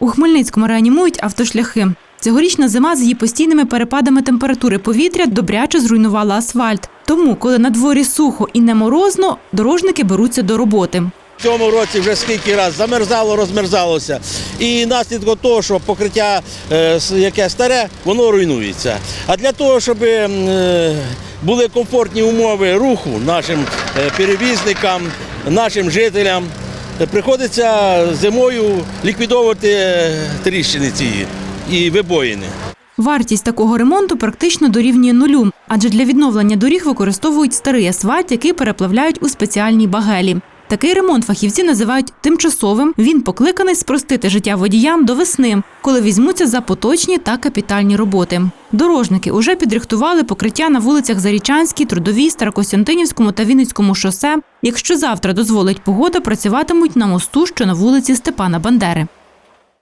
У Хмельницькому реанімують автошляхи. Цьогорічна зима з її постійними перепадами температури повітря добряче зруйнувала асфальт. Тому, коли на дворі сухо і не морозно, дорожники беруться до роботи. В цьому році вже скільки раз замерзало, розмерзалося. І наслідком того, що покриття, е, яке старе, воно руйнується. А для того, щоб е, були комфортні умови руху нашим е, перевізникам, нашим жителям, приходиться зимою ліквідовувати е, тріщини ці і вибоїни. Вартість такого ремонту практично дорівнює нулю, адже для відновлення доріг використовують старий асфальт, який переплавляють у спеціальній багелі. Такий ремонт фахівці називають тимчасовим. Він покликаний спростити життя водіям до весни, коли візьмуться за поточні та капітальні роботи. Дорожники уже підрихтували покриття на вулицях Зарічанській, Трудовій, Старокостянтинівському та Вінницькому шосе. Якщо завтра дозволить погода, працюватимуть на мосту, що на вулиці Степана Бандери.